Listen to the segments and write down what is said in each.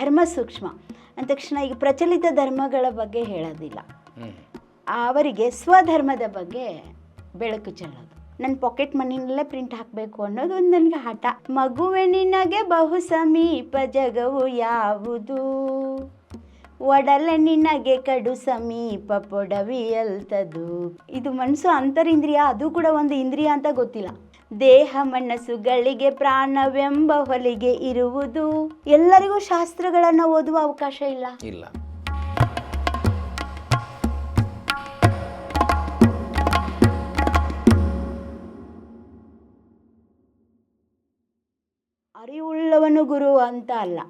ಧರ್ಮ ಸೂಕ್ಷ್ಮ. ಅಂದ ತಕ್ಷಣ ಈಗ ಪ್ರಚಲಿತ ಧರ್ಮಗಳ ಬಗ್ಗೆ ಹೇಳೋದಿಲ್ಲ. ಅವರಿಗೆ ಸ್ವಧರ್ಮದ ಬಗ್ಗೆ ಬೆಳಕು ಚೆಲ್ಲೋದು. ನನ್ನ ಪಾಕೆಟ್ ಮನಿನಲ್ಲೇ ಪ್ರಿಂಟ್ ಹಾಕಬೇಕು ಅನ್ನೋದು ಒಂದು ನನಗೆ ಹಠ. ಮಗುವೆ ನಿನಗೆ ಬಹು ಸಮೀಪ ಜಗವು ಯಾವುದು? ಒಡಲೆ ನಿನಗೆ ಕಡು ಸಮೀಪ ಪೊಡವಿಯಲ್ತದು. ಇದು ಮನಸ್ಸು ಅಂತರಿಂದ್ರಿಯ ಅದು ಕೂಡ ಒಂದು ಇಂದ್ರಿಯ ಅಂತ ಗೊತ್ತಿಲ್ಲ. ದೇಹ ಮನಸ್ಸುಗಳಿಗೆ ಪ್ರಾಣವೆಂಬ ಹೊಲಿಗೆ ಇರುವುದು. ಎಲ್ಲರಿಗೂ ಶಾಸ್ತ್ರಗಳನ್ನು ಓದುವ ಅವಕಾಶ ಇಲ್ಲ. ಇಲ್ಲ. ಅರಿವುಳ್ಳವನು ಗುರು ಅಂತ ಅಲ್ಲ.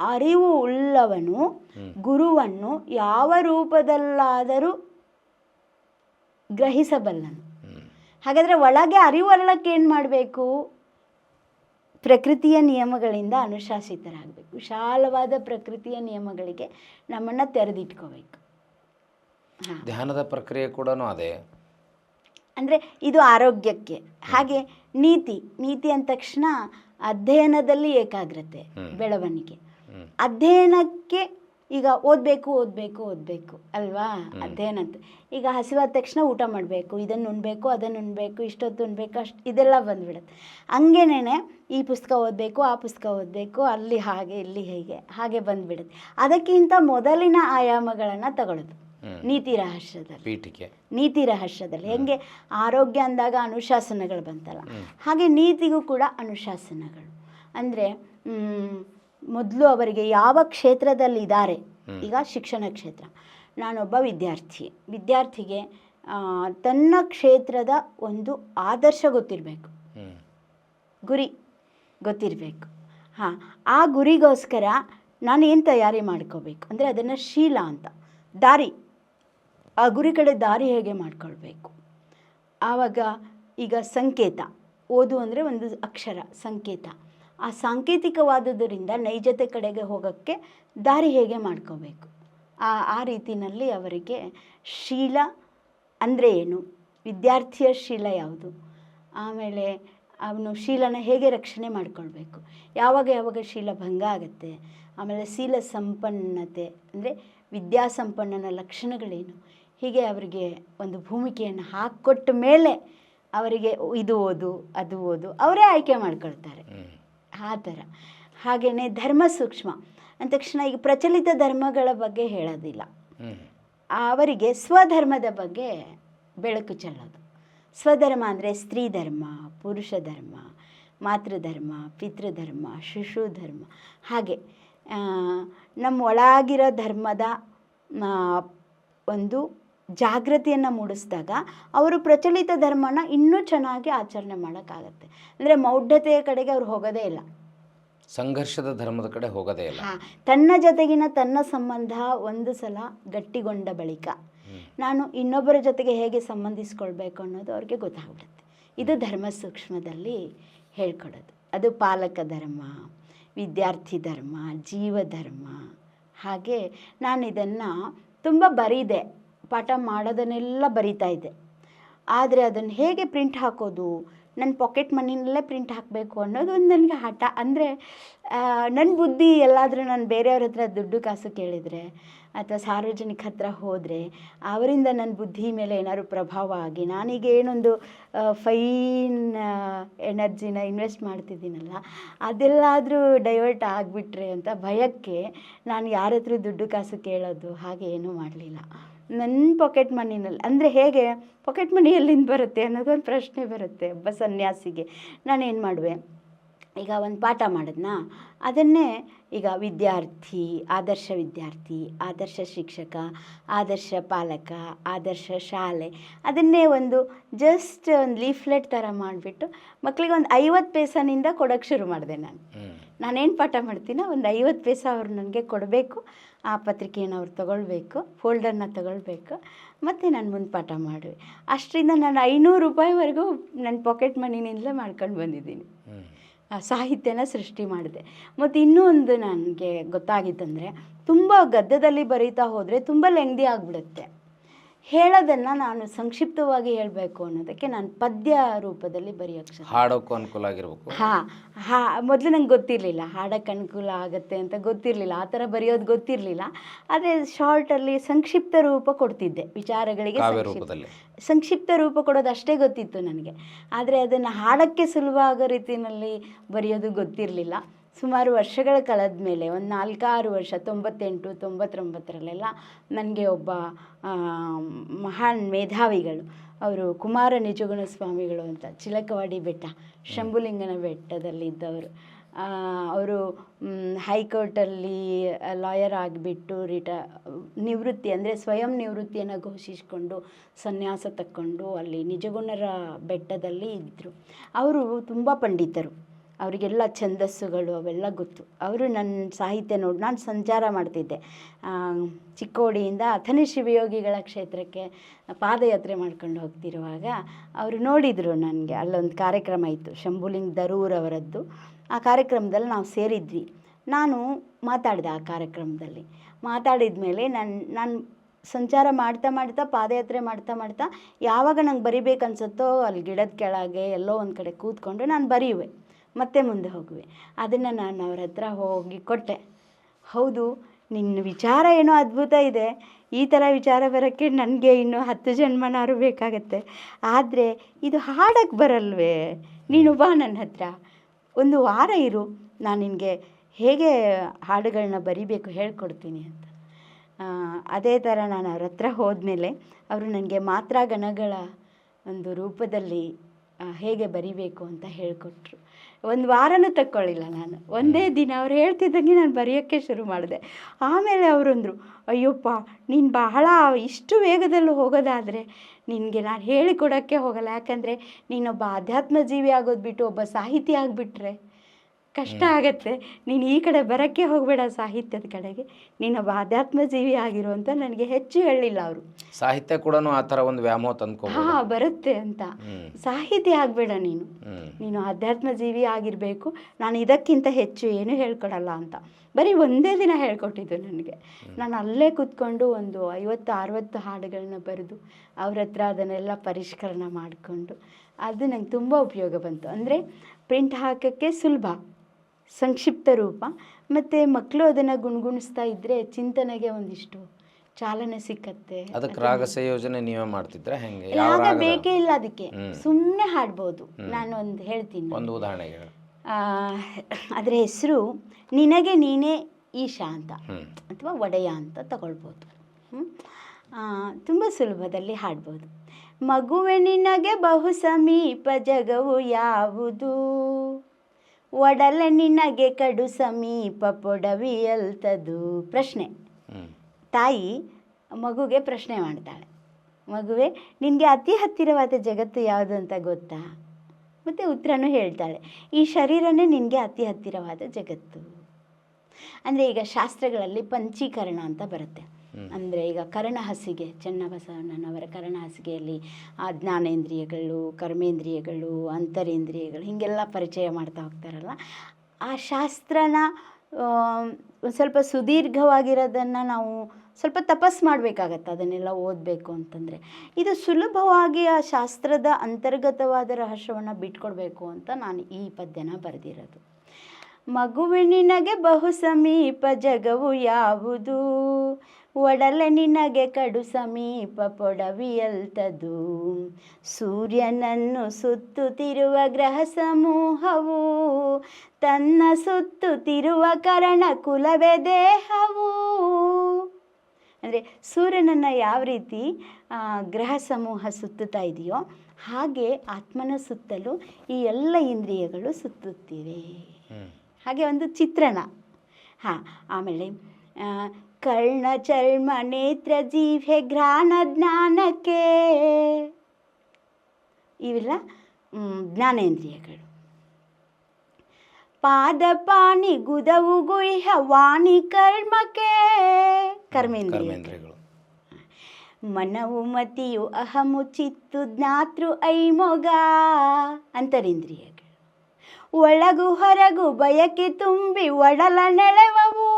ಅರಿವು ಉಳ್ಳವನು ಗುರುವನ್ನು ಯಾವ ರೂಪದಲ್ಲಾದರೂ ಗ್ರಹಿಸಬಲ್ಲನು. ಹಾಗಾದರೆ ಒಳಗೆ ಅರಿವು ಅರಳಕ್ಕೆ ಏನು ಮಾಡಬೇಕು ಪ್ರಕೃತಿಯ ನಿಯಮಗಳಿಂದ ಅನುಶಾಸಿತರಾಗಬೇಕು. ವಿಶಾಲವಾದ ಪ್ರಕೃತಿಯ ನಿಯಮಗಳಿಗೆ ನಮ್ಮನ್ನು ತೆರೆದಿಟ್ಕೋಬೇಕು. ಧ್ಯಾನದ ಪ್ರಕ್ರಿಯೆ ಕೂಡ ಅದೇ. ಅಂದರೆ ಇದು ಆರೋಗ್ಯಕ್ಕೆ. ಹಾಗೆ ನೀತಿ. ನೀತಿ ಅಂದ ತಕ್ಷಣ ಅಧ್ಯಯನದಲ್ಲಿ ಏಕಾಗ್ರತೆ ಬೆಳವಣಿಗೆ. ಅಧ್ಯಯನಕ್ಕೆ ಈಗ ಓದಬೇಕು ಓದಬೇಕು ಓದಬೇಕು ಅಲ್ವಾ? ಅದೇನಂತ. ಈಗ ಹಸಿವಾದ ತಕ್ಷಣ ಊಟ ಮಾಡಬೇಕು ಇದನ್ನು ಉಣ್ಬೇಕು ಅದನ್ನು ಉಣ್ಬೇಕು ಇಷ್ಟೊತ್ತು ಉಣ್ಬೇಕು ಅಷ್ಟು ಇದೆಲ್ಲ ಬಂದ್ಬಿಡುತ್ತೆ. ಹಂಗೇನೆ ಈ ಪುಸ್ತಕ ಓದಬೇಕು ಆ ಪುಸ್ತಕ ಓದಬೇಕು ಅಲ್ಲಿ ಹಾಗೆ ಇಲ್ಲಿ ಹೀಗೆ ಹಾಗೆ ಬಂದ್ಬಿಡುತ್ತೆ. ಅದಕ್ಕಿಂತ ಮೊದಲಿನ ಆಯಾಮಗಳನ್ನು ತಗೊಳ್ಳೋದು. ನೀತಿ ರಹಸ್ಯದಲ್ಲಿ. ಪೀಠಿಕೆ. ನೀತಿ ರಹಸ್ಯದಲ್ಲಿ. ಹೆಂಗೆ? ಆರೋಗ್ಯ ಅಂದಾಗ ಅನುಶಾಸನಗಳು ಬಂತಲ್ಲ. ಹಾಗೆ ನೀತಿಗೂ ಕೂಡ ಅನುಶಾಸನಗಳು. ಅಂದರೆ ಮೊದಲು ಅವರಿಗೆ ಯಾವ ಕ್ಷೇತ್ರದಲ್ಲಿ ಇದ್ದಾರೆ ಈಗ ಶಿಕ್ಷಣ ಕ್ಷೇತ್ರ. ನಾನೊಬ್ಬ ವಿದ್ಯಾರ್ಥಿ. ವಿದ್ಯಾರ್ಥಿಗೆ ತನ್ನ ಕ್ಷೇತ್ರದ ಒಂದು ಆದರ್ಶ ಗೊತ್ತಿರಬೇಕು. ಗುರಿ ಗೊತ್ತಿರಬೇಕು. ಹಾಂ ಆ ಗುರಿಗೋಸ್ಕರ ನಾನು ಏನು ತಯಾರಿ ಮಾಡ್ಕೋಬೇಕು? ಅಂದರೆ ಅದನ್ನು ಶೀಲ ಅಂತ. ದಾರಿ. ಆ ಗುರಿ ಕಡೆ ದಾರಿ ಹೇಗೆ ಮಾಡ್ಕೊಳ್ಬೇಕು? ಆವಾಗ ಈಗ ಸಂಕೇತ. ಓದು ಅಂದರೆ ಒಂದು ಅಕ್ಷರ ಸಂಕೇತ. ಆ ಸಾಂಕೇತಿಕವಾದುದರಿಂದ ನೈಜತೆ ಕಡೆಗೆ ಹೋಗೋಕ್ಕೆ ದಾರಿ ಹೇಗೆ ಮಾಡ್ಕೋಬೇಕು? ಆ ಆ ರೀತಿಯಲ್ಲಿ ಅವರಿಗೆ ಶೀಲ ಅಂದರೆ ಏನು? ವಿದ್ಯಾರ್ಥಿಯ ಶೀಲ ಯಾವುದು? ಆಮೇಲೆ ಅವನು ಶೀಲನ ಹೇಗೆ ರಕ್ಷಣೆ ಮಾಡಿಕೊಳ್ಬೇಕು? ಯಾವಾಗ ಯಾವಾಗ ಶೀಲ ಭಂಗ ಆಗುತ್ತೆ? ಆಮೇಲೆ ಶೀಲ ಸಂಪನ್ನತೆ ಅಂದರೆ ವಿದ್ಯಾಸಂಪನ್ನನ ಲಕ್ಷಣಗಳೇನು? ಹೀಗೆ ಅವರಿಗೆ ಒಂದು ಭೂಮಿಕೆಯನ್ನು ಹಾಕ್ಕೊಟ್ಟ ಮೇಲೆ ಅವರಿಗೆ ಇದು ಓದು, ಅದು ಓದು, ಅವರೇ ಆಯ್ಕೆ ಮಾಡ್ಕೊಳ್ತಾರೆ. ಆ ಥರ ಹಾಗೆಯೇ ಧರ್ಮ ಸೂಕ್ಷ್ಮ. ಅಂದ ತಕ್ಷಣ ಈಗ ಪ್ರಚಲಿತ ಧರ್ಮಗಳ ಬಗ್ಗೆ ಹೇಳೋದಿಲ್ಲ. ಅವರಿಗೆ ಸ್ವಧರ್ಮದ ಬಗ್ಗೆ ಬೆಳಕು ಚೆಲ್ಲೋದು. ಸ್ವಧರ್ಮ ಅಂದರೆ ಸ್ತ್ರೀ ಧರ್ಮ ಪುರುಷ ಧರ್ಮ ಮಾತೃಧರ್ಮ ಪಿತೃಧರ್ಮ ಶಿಶು ಧರ್ಮ. ಹಾಗೆ ನಮ್ಮ ಒಳಗಿರೋ ಧರ್ಮದ ಒಂದು ಜಾಗೃತಿಯನ್ನು ಮೂಡಿಸಿದಾಗ ಅವರು ಪ್ರಚಲಿತ ಧರ್ಮನ ಇನ್ನೂ ಚೆನ್ನಾಗಿ ಆಚರಣೆ ಮಾಡೋಕ್ಕಾಗತ್ತೆ. ಅಂದರೆ ಮೌಢ್ಯತೆಯ ಕಡೆಗೆ ಅವ್ರು ಹೋಗೋದೇ ಇಲ್ಲ. ಸಂಘರ್ಷದ ಧರ್ಮದ ಕಡೆ ಹೋಗೋದೇ ಇಲ್ಲ. ಹಾ ತನ್ನ ಜೊತೆಗಿನ ತನ್ನ ಸಂಬಂಧ ಒಂದು ಸಲ ಗಟ್ಟಿಗೊಂಡ ಬಳಿಕ ನಾನು ಇನ್ನೊಬ್ಬರ ಜೊತೆಗೆ ಹೇಗೆ ಸಂಬಂಧಿಸ್ಕೊಳ್ಬೇಕು ಅನ್ನೋದು ಅವ್ರಿಗೆ ಗೊತ್ತಾಗ್ಬಿಡುತ್ತೆ. ಇದು ಧರ್ಮ ಸೂಕ್ಷ್ಮದಲ್ಲಿ ಹೇಳ್ಕೊಡೋದು. ಅದು ಪಾಲಕ ಧರ್ಮ ವಿದ್ಯಾರ್ಥಿ ಧರ್ಮ ಜೀವ ಧರ್ಮ. ಹಾಗೆ ನಾನು ಇದನ್ನು ತುಂಬ ಬರೀದೆ. ಪಾಠ ಮಾಡೋದನ್ನೆಲ್ಲ ಬರಿತಾ ಇದ್ದೆ. ಆದರೆ ಅದನ್ನು ಹೇಗೆ ಪ್ರಿಂಟ್ ಹಾಕೋದು ನನ್ನ ಪಾಕೆಟ್ ಮನಿನಲ್ಲೇ ಪ್ರಿಂಟ್ ಹಾಕಬೇಕು ಅನ್ನೋದು ಒಂದು ನನಗೆ ಹಠ. ಅಂದರೆ ನನ್ನ ಬುದ್ಧಿ ಎಲ್ಲಾದರೂ ನಾನು ಬೇರೆಯವ್ರ ಹತ್ರ ದುಡ್ಡು ಕಾಸು ಕೇಳಿದರೆ ಅಥವಾ ಸಾರ್ವಜನಿಕ ಹತ್ರ ಹೋದರೆ, ಅವರಿಂದ ನನ್ನ ಬುದ್ಧಿ ಮೇಲೆ ಏನಾದ್ರು ಪ್ರಭಾವ ಆಗಿ, ನಾನೀಗ ಏನೊಂದು ಫೈನ್ ಎನರ್ಜಿನ ಇನ್ವೆಸ್ಟ್ ಮಾಡ್ತಿದ್ದೀನಲ್ಲ, ಅದೆಲ್ಲಾದರೂ ಡೈವರ್ಟ್ ಆಗಿಬಿಟ್ರೆ ಅಂತ ಭಯಕ್ಕೆ ನಾನು ಯಾರ ಹತ್ರ ದುಡ್ಡು ಕಾಸು ಕೇಳೋದು ಹಾಗೆ ಏನೂ ಮಾಡಲಿಲ್ಲ. ನನ್ನ ಪಾಕೆಟ್ ಮನಿನಲ್ಲಿ ಅಂದರೆ ಹೇಗೆ? ಪಾಕೆಟ್ ಮನಿ ಎಲ್ಲಿಂದ ಬರುತ್ತೆ ಅನ್ನೋದೊಂದು ಪ್ರಶ್ನೆ ಬರುತ್ತೆ ಒಬ್ಬ ಸನ್ಯಾಸಿಗೆ. ನಾನೇನು ಮಾಡುವೆ? ಈಗ ಒಂದು ಪಾಠ ಮಾಡಿದ್ನಾ. ಅದನ್ನೇ ಈಗ ವಿದ್ಯಾರ್ಥಿ ಆದರ್ಶ ವಿದ್ಯಾರ್ಥಿ ಆದರ್ಶ ಶಿಕ್ಷಕ ಆದರ್ಶ ಪಾಲಕ ಆದರ್ಶ ಶಾಲೆ ಅದನ್ನೇ ಒಂದು ಜಸ್ಟ್ ಒಂದು ಲೀಫ್ಲೆಟ್ ಥರ ಮಾಡಿಬಿಟ್ಟು ಮಕ್ಕಳಿಗೆ ಒಂದು ಐವತ್ತು ಪೈಸನಿಂದ ಕೊಡೋಕ್ಕೆ ಶುರು ಮಾಡಿದೆ ನಾನು. ನಾನು ನಾನೇನು ಪಾಠ ಮಾಡ್ತೀನೋ ಒಂದು ಐವತ್ತು ಪೈಸಾ ಅವ್ರು ನನಗೆ ಕೊಡಬೇಕು. ಆ ಪತ್ರಿಕೆಯನ್ನು ಅವ್ರು ತಗೊಳ್ಬೇಕು ಫೋಲ್ಡರ್ನ ತಗೊಳ್ಬೇಕು. ಮತ್ತು ನಾನು ಮುಂದೆ ಪಾಠ ಮಾಡುವೆ. ಅಷ್ಟರಿಂದ ನಾನು ಐನೂರು ರೂಪಾಯಿವರೆಗೂ ನನ್ನ ಪಾಕೆಟ್ ಮನಿನಿಂದಲೇ ಮಾಡ್ಕೊಂಡು ಬಂದಿದ್ದೀನಿ. ಸಾಹಿತ್ಯನ ಸೃಷ್ಟಿ ಮಾಡಿದೆ. ಮತ್ತು ಇನ್ನೂ ಒಂದು ನನಗೆ ಗೊತ್ತಾಗಿದ್ದಂದರೆ ತುಂಬ ಗದ್ಯದಲ್ಲಿ ಬರೀತಾ ಹೋದರೆ ತುಂಬ ಲೆಂಗ್ದಿ ಆಗಿಬಿಡುತ್ತೆ. ಹೇಳೋದನ್ನು ನಾನು ಸಂಕ್ಷಿಪ್ತವಾಗಿ ಹೇಳಬೇಕು ಅನ್ನೋದಕ್ಕೆ ನಾನು ಪದ್ಯ ರೂಪದಲ್ಲಿ ಬರೆಯೋಕ್ಕೆ ಹಾಡೋಕ್ಕೂ ಅನುಕೂಲ ಆಗಿರ್ಬೇಕು. ಹಾ ಹಾ ಮೊದಲು ನಂಗೆ ಗೊತ್ತಿರಲಿಲ್ಲ. ಹಾಡೋಕ್ಕೆ ಅನುಕೂಲ ಆಗುತ್ತೆ ಅಂತ ಗೊತ್ತಿರಲಿಲ್ಲ. ಆ ಥರ ಬರೆಯೋದು ಗೊತ್ತಿರಲಿಲ್ಲ. ಆದರೆ ಶಾರ್ಟಲ್ಲಿ ಸಂಕ್ಷಿಪ್ತ ರೂಪ ಕೊಡ್ತಿದ್ದೆ. ವಿಚಾರಗಳಿಗೆ ಸಂಕ್ಷಿಪ್ತ- ರೂಪ ಕೊಡೋದು ಅಷ್ಟೇ ಗೊತ್ತಿತ್ತು ನನಗೆ. ಆದರೆ ಅದನ್ನು ಹಾಡೋಕ್ಕೆ ಆಗೋ ರೀತಿಯಲ್ಲಿ ಬರೆಯೋದು ಗೊತ್ತಿರಲಿಲ್ಲ. ಸುಮಾರು ವರ್ಷಗಳ ಕಳೆದ ಮೇಲೆ, ಒಂದು ನಾಲ್ಕಾರು ವರ್ಷ, ತೊಂಬತ್ತೆಂಟು, ತೊಂಬತ್ತೊಂಬತ್ತರಲ್ಲೆಲ್ಲ ನನಗೆ ಒಬ್ಬ ಮಹಾನ್ ಮೇಧಾವಿಗಳು. ಅವರು ಕುಮಾರ ನಿಜಗುಣ ಸ್ವಾಮಿಗಳು ಅಂತ, ಚಿಲಕವಾಡಿ ಬೆಟ್ಟ, ಶಂಭುಲಿಂಗನ ಬೆಟ್ಟದಲ್ಲಿದ್ದವರು. ಅವರು ಹೈಕೋರ್ಟಲ್ಲಿ ಲಾಯರ್ ಆಗಿಬಿಟ್ಟು ರಿಟ, ನಿವೃತ್ತಿ, ಅಂದರೆ ಸ್ವಯಂ ನಿವೃತ್ತಿಯನ್ನು ಘೋಷಿಸಿಕೊಂಡು ಸನ್ಯಾಸ ತಕ್ಕೊಂಡು ಅಲ್ಲಿ ನಿಜಗುಣರ ಬೆಟ್ಟದಲ್ಲಿ ಇದ್ದರು ಅವರು ತುಂಬ ಪಂಡಿತರು. ಅವರಿಗೆಲ್ಲ ಛಂದಸ್ಸುಗಳು ಅವೆಲ್ಲ ಗೊತ್ತು. ಅವರು ನನ್ನ ಸಾಹಿತ್ಯ ನೋಡಿ, ನಾನು ಸಂಚಾರ ಮಾಡ್ತಿದ್ದೆ. ಚಿಕ್ಕೋಡಿಯಿಂದ ಅಥನಿ ಶಿವಯೋಗಿಗಳ ಕ್ಷೇತ್ರಕ್ಕೆ ಪಾದಯಾತ್ರೆ ಮಾಡ್ಕೊಂಡು ಹೋಗ್ತಿರುವಾಗ ಅವರು ನೋಡಿದರು ನನಗೆ. ಅಲ್ಲೊಂದು ಕಾರ್ಯಕ್ರಮ ಇತ್ತು, ಶಂಭುಲಿಂಗ್ ದರೂರ್ ಅವರದ್ದು. ಆ ಕಾರ್ಯಕ್ರಮದಲ್ಲಿ ನಾವು ಸೇರಿದ್ವಿ. ನಾನು ಮಾತಾಡಿದೆ ಆ ಕಾರ್ಯಕ್ರಮದಲ್ಲಿ. ಮಾತಾಡಿದ ಮೇಲೆ ನಾನು ನಾನು ಸಂಚಾರ ಮಾಡ್ತಾ ಮಾಡ್ತಾ, ಪಾದಯಾತ್ರೆ ಮಾಡ್ತಾ ಮಾಡ್ತಾ, ಯಾವಾಗ ನಂಗೆ ಬರಿಬೇಕನ್ಸುತ್ತೋ ಅಲ್ಲಿ ಗಿಡದ ಕೆಳಗೆ ಎಲ್ಲೋ ಒಂದು ಕಡೆ ಕೂತ್ಕೊಂಡು ನಾನು ಬರೆಯುವೆ ಮತ್ತೆ ಮುಂದೆ ಹೋಗುವೆ. ಅದನ್ನು ನಾನು ಅವ್ರ ಹತ್ರ ಹೋಗಿ ಕೊಟ್ಟೆ. ಹೌದು, ನಿನ್ನ ವಿಚಾರ ಏನೋ ಅದ್ಭುತ ಇದೆ. ಈ ಥರ ವಿಚಾರ ಬರೋಕ್ಕೆ ನನಗೆ ಇನ್ನೂ ಹತ್ತು ಜನ್ಮನಾರು ಬೇಕಾಗತ್ತೆ. ಆದರೆ ಇದು ಹಾಡಕ್ಕೆ ಬರಲ್ವೇ? ನೀನು ಬಾ ನನ್ನ ಹತ್ರ. ಒಂದು ವಾರ ಇರು. ನಾನು ನಿನಗೆ ಹೇಗೆ ಹಾಡುಗಳನ್ನ ಬರಿಬೇಕು ಹೇಳ್ಕೊಡ್ತೀನಿ ಅಂತ. ಅದೇ ಥರ ನಾನು ಅವ್ರ ಹತ್ರ ಹೋದ್ಮೇಲೆ ಅವರು ನನಗೆ ಮಾತ್ರ ಗಣಗಳ ಒಂದು ರೂಪದಲ್ಲಿ ಹೇಗೆ ಬರಿಬೇಕು ಅಂತ ಹೇಳಿಕೊಟ್ರು. ಒಂದು ವಾರನೂ ತಕ್ಕೊಳ್ಳಿಲ್ಲ ನಾನು. ಒಂದೇ ದಿನ ಅವ್ರು ಹೇಳ್ತಿದ್ದಂಗೆ ನಾನು ಬರೆಯೋಕ್ಕೆ ಶುರು ಮಾಡಿದೆ. ಆಮೇಲೆ ಅವರಂದರು ಅಯ್ಯಪ್ಪ ನೀನು ಬಹಳ ಇಷ್ಟು ವೇಗದಲ್ಲಿ ಹೋಗೋದಾದರೆ ನಿನಗೆ ನಾನು ಹೇಳಿಕೊಡೋಕ್ಕೆ ಹೋಗಲ್ಲ. ಯಾಕಂದರೆ ನೀನೊಬ್ಬ ಆಧ್ಯಾತ್ಮ ಜೀವಿ ಆಗೋದು ಬಿಟ್ಟು ಒಬ್ಬ ಸಾಹಿತಿ ಆಗಿಬಿಟ್ರೆ ಕಷ್ಟ ಆಗತ್ತೆ. ನೀನು ಈ ಕಡೆ ಬರೋಕ್ಕೆ ಹೋಗಬೇಡ ಸಾಹಿತ್ಯದ ಕಡೆಗೆ. ನೀನೊಬ್ಬ ಆಧ್ಯಾತ್ಮ ಜೀವಿ ಆಗಿರುವಂತ ನನಗೆ ಹೆಚ್ಚು ಹೇಳಿಲ್ಲ ಅವರು. ಸಾಹಿತ್ಯ ಕೂಡ ಆ ಥರ ಒಂದು ವ್ಯಾಮೋಹ ತಂದ್ಕೊ ಹಾಂ ಬರುತ್ತೆ ಅಂತ. ಸಾಹಿತ್ಯ ಸಾಹಿತಿ ಆಗಬೇಡ ನೀನು. ನೀನು ಆಧ್ಯಾತ್ಮ ಜೀವಿ ಆಗಿರಬೇಕು. ನಾನು ಇದಕ್ಕಿಂತ ಹೆಚ್ಚು ಏನೂ ಹೇಳ್ಕೊಡಲ್ಲ ಅಂತ. ಬರೀ ಒಂದೇ ದಿನ ಹೇಳ್ಕೊಟ್ಟಿದ್ದು ನನಗೆ. ನಾನು ಅಲ್ಲೇ ಕೂತ್ಕೊಂಡು ಒಂದು ಐವತ್ತು ಅರವತ್ತು ಹಾಡುಗಳನ್ನ ಬರೆದು ಅವ್ರ ಹತ್ರ ಅದನ್ನೆಲ್ಲ ಪರಿಷ್ಕರಣೆ ಮಾಡಿಕೊಂಡು ಅದು ನಂಗೆ ತುಂಬ ಉಪಯೋಗ ಬಂತು. ಅಂದರೆ ಪ್ರಿಂಟ್ ಹಾಕೋಕ್ಕೆ ಸುಲಭ. ಸಂಕ್ಷಿಪ್ತ ರೂಪ. ಮತ್ತು ಮಕ್ಕಳು ಅದನ್ನು ಗುಣಗುಣಿಸ್ತಾ ಇದ್ದರೆ ಚಿಂತನೆಗೆ ಒಂದಿಷ್ಟು ಚಾಲನೆ ಸಿಕ್ಕತ್ತೆ. ಅದಕ್ಕೆ ರಾಗ ಸಂಯೋಜನೆ ನೀವೇ ಮಾಡ್ತಿದ್ರೆ ಹೆಂಗೆ? ರಾಗ ಬೇಕೇ ಇಲ್ಲ ಅದಕ್ಕೆ. ಸುಮ್ಮನೆ ಹಾಡ್ಬೋದು. ನಾನು ಒಂದು ಹೇಳ್ತೀನಿ. ಒಂದು ಉದಾಹರಣೆ. ಅದರ ಹೆಸರು ನಿನಗೆ ನೀನೇ ಈಶಾ ಅಂತ. ಅಥವಾ ಒಡೆಯ ಅಂತ ತಗೊಳ್ಬೋದು. ತುಂಬ ಸುಲಭದಲ್ಲಿ ಹಾಡ್ಬೋದು. ಮಗುವೆ ನಿನಗೆ ಬಹು ಸಮೀಪ ಜಗವು ಯಾವುದು? ಒಡಲೆ ನಿನಗೆ ಕಡು ಸಮೀಪ ಪೊಡವಿಯಲ್ತದು ಪ್ರಶ್ನೆ. ತಾಯಿ ಮಗುಗೆ ಪ್ರಶ್ನೆ ಮಾಡ್ತಾಳೆ. ಮಗುವೆ ನಿನಗೆ ಅತಿ ಹತ್ತಿರವಾದ ಜಗತ್ತು ಯಾವುದು ಅಂತ ಗೊತ್ತಾ? ಮತ್ತು ಉತ್ತರನೂ ಹೇಳ್ತಾಳೆ. ಈ ಶರೀರನೇ ನಿನಗೆ ಅತಿ ಹತ್ತಿರವಾದ ಜಗತ್ತು. ಅಂದರೆ ಈಗ ಶಾಸ್ತ್ರಗಳಲ್ಲಿ ಪಂಚೀಕರಣ ಅಂತ ಬರುತ್ತೆ. ಅಂದರೆ ಈಗ ಕರ್ಣಹಸಿಗೆ, ಚೆನ್ನಬಸವಣ್ಣನವರ ಕರ್ಣಹಸಿಗೆಯಲ್ಲಿ ಆ ಜ್ಞಾನೇಂದ್ರಿಯಗಳು, ಕರ್ಮೇಂದ್ರಿಯಗಳು, ಅಂತರೇಂದ್ರಿಯಗಳು ಹೀಗೆಲ್ಲ ಪರಿಚಯ ಮಾಡ್ತಾ ಹೋಗ್ತಾರಲ್ಲ, ಆ ಶಾಸ್ತ್ರನ ಸ್ವಲ್ಪ ಸುದೀರ್ಘವಾಗಿರೋದನ್ನು ನಾವು ಸ್ವಲ್ಪ ತಪಸ್ ಮಾಡಬೇಕಾಗತ್ತೆ ಅದನ್ನೆಲ್ಲ ಓದಬೇಕು ಅಂತಂದರೆ. ಇದು ಸುಲಭವಾಗಿ ಆ ಶಾಸ್ತ್ರದ ಅಂತರ್ಗತವಾದ ರಹಸ್ಯವನ್ನು ಬಿಟ್ಕೊಡ್ಬೇಕು ಅಂತ ನಾನು ಈ ಪದ್ಯನ ಬರೆದಿರೋದು. ಮಗುವೆ ನಿನಗೆ ಬಹು ಸಮೀಪ ಜಗವು ಯಾವುದು? ಒಡಲೆ ನಿನಗೆ ಕಡು ಸಮೀಪ ಪೊಡವಿಯಲ್ತದು ಸೂರ್ಯನನ್ನು ಸುತ್ತುತ್ತಿರುವ ಗ್ರಹ ಸಮೂಹವು, ತನ್ನ ಸುತ್ತುತ್ತಿರುವ ಕರಣ ಕುಲವೇ ದೇಹವು. ಅಂದರೆ ಸೂರ್ಯನನ್ನು ಯಾವ ರೀತಿ ಗ್ರಹ ಸಮೂಹ ಸುತ್ತುತ್ತಾ ಇದೆಯೋ, ಹಾಗೆ ಆತ್ಮನ ಸುತ್ತಲೂ ಈ ಎಲ್ಲ ಇಂದ್ರಿಯಗಳು ಸುತ್ತುತ್ತಿವೆ. ಹಾಗೆ ಒಂದು ಚಿತ್ರಣ. ಹಾಂ, ಆಮೇಲೆ ಕರ್ಣ ಚರ್ಮ ನೇತ್ರ ಜೀವೆ ಘ್ರಾಣ ಜ್ಞಾನಕ್ಕೆ. ಇವೆಲ್ಲ ಜ್ಞಾನೇಂದ್ರಿಯಗಳು. ಪಾದ ಪಾನಿ ಗುದವು ಗುಹ್ಯ ವಾಣಿ ಕರ್ಮಕ್ಕೆ. ಕರ್ಮೇಂದ್ರಿಯ ಕರ್ಮೇಂದ್ರಿಯಗಳು. ಮನವು ಮತಿಯು ಅಹಮು ಚಿತ್ತು ಜ್ಞಾತೃ ಐಮೊಗ ಅಂತರೇಂದ್ರಿಯಗಳು. ಒಳಗು ಹೊರಗು ಬಯಕೆ ತುಂಬಿ ಒಡಲ ನೆಳೆವವು.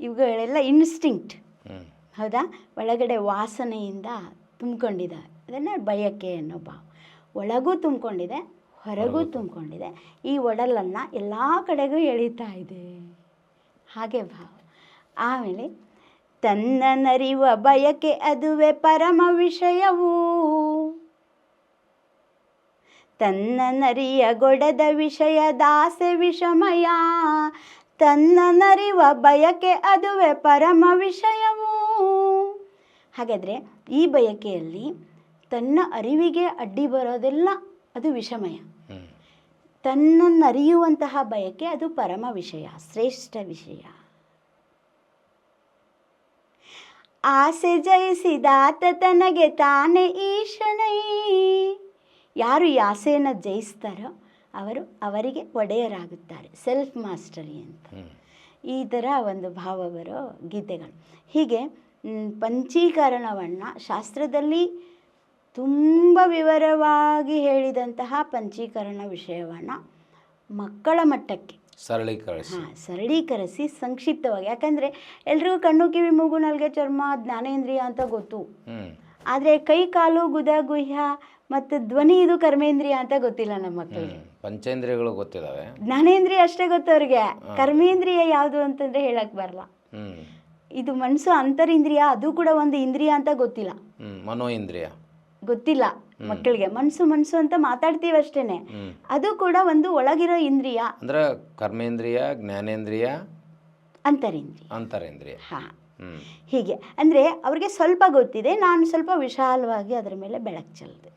ಇವುಗಳೆಲ್ಲ ಇನ್ಸ್ಟಿಂಕ್ಟ್ ಹೌದಾ? ಒಳಗಡೆ ವಾಸನೆಯಿಂದ ತುಂಬಿಕೊಂಡಿದೆ. ಅದನ್ನು ಬಯಕೆ ಅನ್ನೋ ಭಾವ. ಒಳಗೂ ತುಂಬಿಕೊಂಡಿದೆ ಹೊರಗೂ ತುಂಬಿಕೊಂಡಿದೆ. ಈ ಒಡಲನ್ನು ಎಲ್ಲ ಕಡೆಗೂ ಎಳಿತಾ ಇದೆ. ಹಾಗೆ ಭಾವ. ಆಮೇಲೆ ತನ್ನ ನರಿವ ಬಯಕೆ ಅದುವೆ ಪರಮ ವಿಷಯವೂ. ತನ್ನ ನರಿಯ ಗೊಡದ ವಿಷಯ ದಾಸೆ ವಿಷಮಯ. ತನ್ನ ನರಿವ ಬಯಕೆ ಅದುವೆ ಪರಮ ವಿಷಯವೂ. ಹಾಗಾದರೆ ಈ ಬಯಕೆಯಲ್ಲಿ ತನ್ನ ಅರಿವಿಗೆ ಅಡ್ಡಿ ಬರೋದೆಲ್ಲ ಅದು ವಿಷಮಯ. ತನ್ನನ್ನರಿಯುವಂತಹ ತನ್ನನ್ನು ಅರಿಯುವಂತಹ ಬಯಕೆ ಅದು ಪರಮ ವಿಷಯ ಶ್ರೇಷ್ಠ ವಿಷಯ. ಆಸೆ ಜಯಿಸಿದಾತ ತನಗೆ ತಾನೇ ಈಶನೈ. ಯಾರು ಈ ಆಸೆಯನ್ನು ಜಯಿಸ್ತಾರೋ ಅವರು ಅವರಿಗೆ ಒಡೆಯರಾಗುತ್ತಾರೆ ಸೆಲ್ಫ್ ಮಾಸ್ಟರಿ ಅಂತ. ಈ ಥರ ಒಂದು ಭಾವ ಬರೋ ಗೀತೆಗಳು. ಹೀಗೆ ಪಂಚೀಕರಣವನ್ನು ಶಾಸ್ತ್ರದಲ್ಲಿ ತುಂಬ ವಿವರವಾಗಿ ಹೇಳಿದಂತಹ ಪಂಚೀಕರಣ ವಿಷಯವನ್ನು ಮಕ್ಕಳ ಮಟ್ಟಕ್ಕೆ ಸರಳೀಕರಿಸಿ. ಹಾಂ ಸರಳೀಕರಿಸಿ ಸಂಕ್ಷಿಪ್ತವಾಗಿ. ಯಾಕಂದರೆ ಎಲ್ರಿಗೂ ಕಣ್ಣು ಕಿವಿ ಮೂಗು ನಲ್ಗೆ ಚರ್ಮ ಜ್ಞಾನೇಂದ್ರಿಯ ಅಂತ ಗೊತ್ತು. ಆದರೆ ಕೈ ಕಾಲು ಗುದ ಗುಹ್ಯ ಮತ್ತು ಧ್ವನಿ ಇದು ಕರ್ಮೇಂದ್ರಿಯ ಅಂತ ಗೊತ್ತಿಲ್ಲ ನಮ್ಮ ಮಕ್ಕಳಿಗೆ. ಪಂಚೇಂದ್ರಿಯಗಳು ಗೊತ್ತಿದಾವೆ. ಜ್ಞಾನೇಂದ್ರಿಯ ಅಷ್ಟೇ ಗೊತ್ತು ಅವ್ರಿಗೆ. ಕರ್ಮೇಂದ್ರಿಯ ಯಾವುದು ಅಂತಂದ್ರೆ ಹೇಳಕ್ ಬರಲ್ಲ. ಇದು ಮನಸ್ಸು ಅಂತರಿಂದ್ರಿಯ ಅದು ಕೂಡ ಒಂದು ಇಂದ್ರಿಯ ಅಂತ ಗೊತ್ತಿಲ್ಲ. ಮನೋ ಇಂದ್ರಿಯ ಗೊತ್ತಿಲ್ಲ ಮಕ್ಕಳಿಗೆ. ಮನಸ್ಸು ಮನಸ್ಸು ಅಂತ ಮಾತಾಡ್ತೀವಿ ಅಷ್ಟೇನೆ. ಅದು ಕೂಡ ಒಂದು ಒಳಗಿರೋ ಇಂದ್ರಿಯ. ಅಂದ್ರೆ ಕರ್ಮೇಂದ್ರಿಯ ಜ್ಞಾನೇಂದ್ರಿಯ ಅಂತರಿಂದ್ರಿಯ. ಅಂತರೇಂದ್ರಿಯ. ಹಾಂ. ಹೀಗೆ. ಅಂದರೆ ಅವ್ರಿಗೆ ಸ್ವಲ್ಪ ಗೊತ್ತಿದೆ ನಾನು ಸ್ವಲ್ಪ ವಿಶಾಲವಾಗಿ ಅದರ ಮೇಲೆ ಬೆಳಕು ಚೆಲ್ಲಿದೆ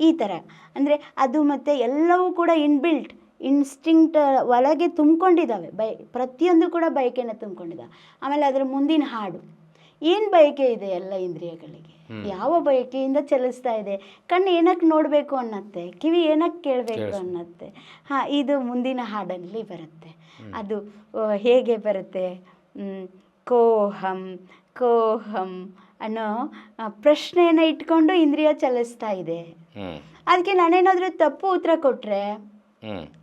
ಈ ಥರ ಅಂದರೆ ಅದು ಮತ್ತು ಎಲ್ಲವೂ ಕೂಡ ಇನ್ಬಿಲ್ಟ್ ಇನ್ಸ್ಟಿಂಕ್ಟ್ ಒಳಗೆ ತುಂಬಿಕೊಂಡಿದ್ದಾವೆ. ಬೈ ಪ್ರತಿಯೊಂದು ಕೂಡ ಬಯಕೆನ ತುಂಬಿಕೊಂಡಿದ್ದಾವೆ. ಆಮೇಲೆ ಅದರ ಮುಂದಿನ ಹಾಡು. ಏನು ಬಯಕೆ ಇದೆ ಎಲ್ಲ ಇಂದ್ರಿಯಗಳಿಗೆ? ಯಾವ ಬಯಕೆಯಿಂದ ಚಲಿಸ್ತಾ ಇದೆ? ಕಣ್ಣು ಏನಕ್ಕೆ ನೋಡಬೇಕು ಅನ್ನತ್ತೆ? ಕಿವಿ ಏನಕ್ಕೆ ಕೇಳಬೇಕು ಅನ್ನತ್ತೆ? ಹಾಂ ಇದು ಮುಂದಿನ ಹಾಡಲ್ಲಿ ಬರುತ್ತೆ. ಅದು ಹೇಗೆ ಬರುತ್ತೆ? ಕೋಹಂ ಕೋಹಂ ಅನ್ನೋ ಪ್ರಶ್ನೆಯನ್ನು ಇಟ್ಕೊಂಡು ಇಂದ್ರಿಯ ಚಲಿಸ್ತಾ ಇದೆ. ಅದಕ್ಕೆ ನಾನೇನಾದರೂ ತಪ್ಪು ಉತ್ತರ ಕೊಟ್ಟರೆ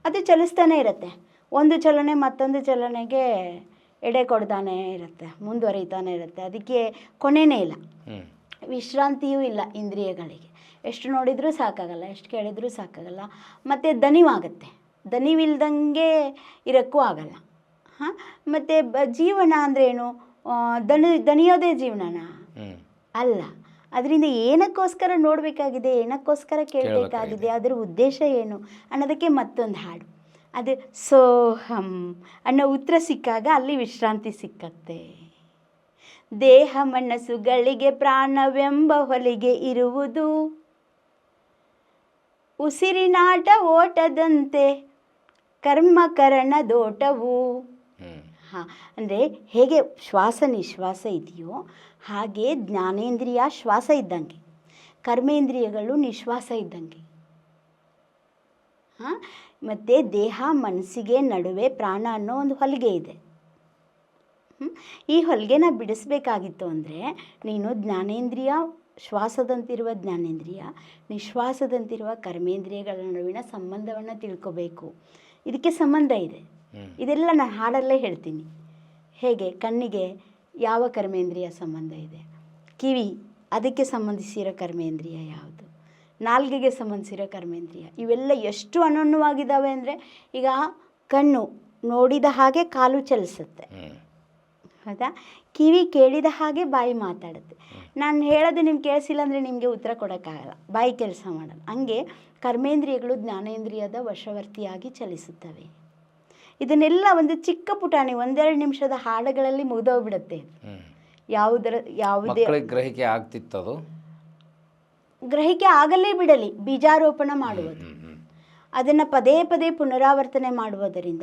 ಅದು ಚಲಿಸ್ತಾನೆ ಇರುತ್ತೆ. ಒಂದು ಚಲನೆ ಮತ್ತೊಂದು ಚಲನೆಗೆ ಎಡೆ ಕೊಡ್ತಾನೆ ಇರುತ್ತೆ ಮುಂದುವರಿತಾನೆ ಇರುತ್ತೆ. ಅದಕ್ಕೆ ಕೊನೆಯೇ ಇಲ್ಲ. ವಿಶ್ರಾಂತಿಯೂ ಇಲ್ಲ ಇಂದ್ರಿಯಗಳಿಗೆ. ಎಷ್ಟು ನೋಡಿದರೂ ಸಾಕಾಗಲ್ಲ ಎಷ್ಟು ಕೇಳಿದರೂ ಸಾಕಾಗಲ್ಲ. ಮತ್ತು ದಣಿವಾಗುತ್ತೆ. ದಣಿವಿಲ್ದಂಗೆ ಇರೋಕ್ಕೂ ಆಗಲ್ಲ. ಹಾಂ? ಮತ್ತು ಬ ಜೀವನ ಅಂದ್ರೇನು ಏನು? ದಣಿ ದಣಿಯೋದೇ ಜೀವನನಾ? ಅಲ್ಲ. ಅದರಿಂದ ಏನಕ್ಕೋಸ್ಕರ ನೋಡಬೇಕಾಗಿದೆ? ಏನಕ್ಕೋಸ್ಕರ ಕೇಳಬೇಕಾಗಿದೆ. ಅದರ ಉದ್ದೇಶ ಏನು? ಅನ್ನೋದಕ್ಕೆ ಮತ್ತೊಂದು ಹಾಡು. ಅದು ಸೋಹಂ ಅನ್ನೋ ಉತ್ತರ ಸಿಕ್ಕಾಗ ಅಲ್ಲಿ ವಿಶ್ರಾಂತಿ ಸಿಕ್ಕತ್ತೆ. ದೇಹ ಮನಸ್ಸುಗಳಿಗೆ ಪ್ರಾಣವೆಂಬ ಹೊಲಿಗೆ ಇರುವುದು. ಉಸಿರಿನಾಟ ಓಟದಂತೆ ಕರ್ಮಕರಣದೋಟವು. ದೋಟವು ಹಾಂ ಅಂದರೆ ಹೇಗೆ ಶ್ವಾಸ ನಿಶ್ವಾಸ ಇದೆಯೋ ಹಾಗೆ ಜ್ಞಾನೇಂದ್ರಿಯ ಶ್ವಾಸ ಇದ್ದಂಗೆ. ಕರ್ಮೇಂದ್ರಿಯಗಳು ನಿಶ್ವಾಸ ಇದ್ದಂಗೆ. ಹಾಂ ಮತ್ತು ದೇಹ ಮನಸ್ಸಿಗೆ ನಡುವೆ ಪ್ರಾಣ ಅನ್ನೋ ಒಂದು ಹೊಲಿಗೆ ಇದೆ? ಈ ಹೊಲಿಗೆನ ಬಿಡಿಸ್ಬೇಕಾಗಿತ್ತು ಅಂದರೆ ನೀನು ಜ್ಞಾನೇಂದ್ರಿಯ ಶ್ವಾಸದಂತಿರುವ ಜ್ಞಾನೇಂದ್ರಿಯ ನಿಶ್ವಾಸದಂತಿರುವ ಕರ್ಮೇಂದ್ರಿಯಗಳ ನಡುವಿನ ಸಂಬಂಧವನ್ನು ತಿಳ್ಕೋಬೇಕು. ಇದಕ್ಕೆ ಸಂಬಂಧ ಇದೆ. ಇದೆಲ್ಲ ನಾನು ಹಾಡಲ್ಲೇ ಹೇಳ್ತೀನಿ. ಹೇಗೆ? ಕಣ್ಣಿಗೆ ಯಾವ ಕರ್ಮೇಂದ್ರಿಯ ಸಂಬಂಧ ಇದೆ? ಕಿವಿ ಅದಕ್ಕೆ ಸಂಬಂಧಿಸಿರೋ ಕರ್ಮೇಂದ್ರಿಯ ಯಾವುದು? ನಾಲ್ಗೆಗೆ ಸಂಬಂಧಿಸಿರೋ ಕರ್ಮೇಂದ್ರಿಯ. ಇವೆಲ್ಲ ಎಷ್ಟು ಅನನ್ಯವಾಗಿದ್ದಾವೆ ಅಂದರೆ ಈಗ ಕಣ್ಣು ನೋಡಿದ ಹಾಗೆ ಕಾಲು ಚಲಿಸುತ್ತೆ. ಹೌದಾ? ಕಿವಿ ಕೇಳಿದ ಹಾಗೆ ಬಾಯಿ ಮಾತಾಡುತ್ತೆ. ನಾನು ಹೇಳೋದು ನಿಮ್ಗೆ ಕೇಳಿಸಿಲ್ಲ ಅಂದರೆ ನಿಮಗೆ ಉತ್ತರ ಕೊಡೋಕ್ಕಾಗಲ್ಲ. ಬಾಯಿ ಕೆಲಸ ಮಾಡಲ್ಲ ಹಂಗೆ ಕರ್ಮೇಂದ್ರಿಯಗಳು ಜ್ಞಾನೇಂದ್ರಿಯದ ವಶವರ್ತಿಯಾಗಿ ಚಲಿಸುತ್ತವೆ. ಇದನ್ನೆಲ್ಲ ಒಂದು ಚಿಕ್ಕ ಪುಟಾಣಿ ಒಂದೆರಡು ನಿಮಿಷದ ಹಾಡುಗಳಲ್ಲಿ ಮುಗಿದೋಗ್ಬಿಡುತ್ತೆ. ಯಾವುದರ ಯಾವುದೇ ಗ್ರಹಿಕೆ ಆಗ್ತಿತ್ತದು? ಗ್ರಹಿಕೆ ಆಗಲೇ ಬಿಡಲಿ. ಬೀಜಾರೋಪಣ ಮಾಡುವುದು. ಅದನ್ನು ಪದೇ ಪದೇ ಪುನರಾವರ್ತನೆ ಮಾಡುವುದರಿಂದ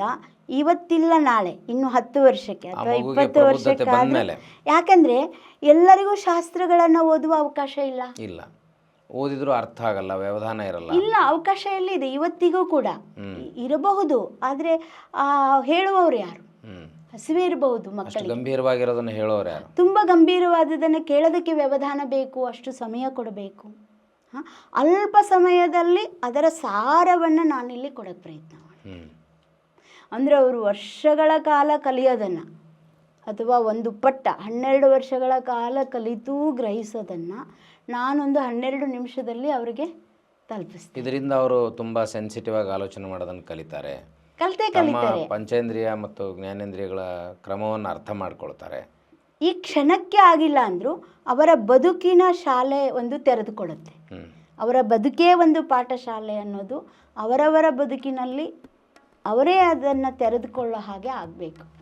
ಇವತ್ತಿಲ್ಲ ನಾಳೆ ಇನ್ನು ಹತ್ತು ವರ್ಷಕ್ಕೆ ಅಥವಾ ಇಪ್ಪತ್ತು ವರ್ಷಕ್ಕೆ ಯಾಕಂದರೆ ಎಲ್ಲರಿಗೂ ಶಾಸ್ತ್ರಗಳನ್ನು ಓದುವ ಅವಕಾಶ ಇಲ್ಲ. ಇಲ್ಲ. ಓದಿದ್ರು ಅರ್ಥ ಆಗಲ್ಲ ವ್ಯವಧಾನ ಇರಲ್ಲ. ಇಲ್ಲ ಅವಕಾಶ ಎಲ್ಲಿದೆ? ಇವತ್ತಿಗೂ ಕೂಡ. ಇರಬಹುದು ಆದರೆ ಹೇಳುವವರು ಯಾರು? ಹಸಿವೆ ಇರಬಹುದು ಮಕ್ಕಳು ಗಂಭೀರವಾಗಿರೋದನ್ನು ಹೇಳೋರು ತುಂಬಾ ತುಂಬ ಗಂಭೀರವಾದದನ್ನು ಕೇಳೋದಕ್ಕೆ ವ್ಯವಧಾನ ಬೇಕು ಅಷ್ಟು ಸಮಯ ಕೊಡಬೇಕು. ಹಾಂ? ಅಲ್ಪ ಸಮಯದಲ್ಲಿ ಅದರ ಸಾರವನ್ನು ನಾನಿಲ್ಲಿ ಕೊಡೋಕ್ಕೆ ಪ್ರಯತ್ನ ಮಾಡಿ ಅಂದರೆ ಅವರು ವರ್ಷಗಳ ಕಾಲ ಕಲಿಯೋದನ್ನು ಅಥವಾ ಒಂದು ಪಟ್ಟ ಹನ್ನೆರಡು ವರ್ಷಗಳ ಕಾಲ ಕಲಿತೂ ಗ್ರಹಿಸೋದನ್ನು ನಾನೊಂದು ಹನ್ನೆರಡು ನಿಮಿಷದಲ್ಲಿ ಅವರಿಗೆ ತಲುಪಿಸ್ತೀನಿ. ಇದರಿಂದ ಅವರು ತುಂಬ ಸೆನ್ಸಿಟಿವ್ ಆಗಿ ಆಲೋಚನೆ ಮಾಡೋದನ್ನು ಕಲಿತಾರೆ. ಕಲಿತೆ ಕಲಿತಾರೆ. ಪಂಚೇಂದ್ರಿಯ ಮತ್ತು ಜ್ಞಾನೇಂದ್ರಿಯಗಳ ಕ್ರಮವನ್ನು ಅರ್ಥ ಮಾಡ್ಕೊಳ್ತಾರೆ. ಈ ಕ್ಷಣಕ್ಕೆ ಆಗಿಲ್ಲ ಅಂದರೂ ಅವರ ಬದುಕಿನ ಶಾಲೆ ಒಂದು ತೆರೆದುಕೊಳ್ಳುತ್ತೆ. ಅವರ ಬದುಕೇ ಒಂದು ಪಾಠಶಾಲೆ ಅನ್ನೋದು ಅವರವರ ಬದುಕಿನಲ್ಲಿ ಅವರೇ ಅದನ್ನು ತೆರೆದುಕೊಳ್ಳೋ ಹಾಗೆ ಆಗಬೇಕು.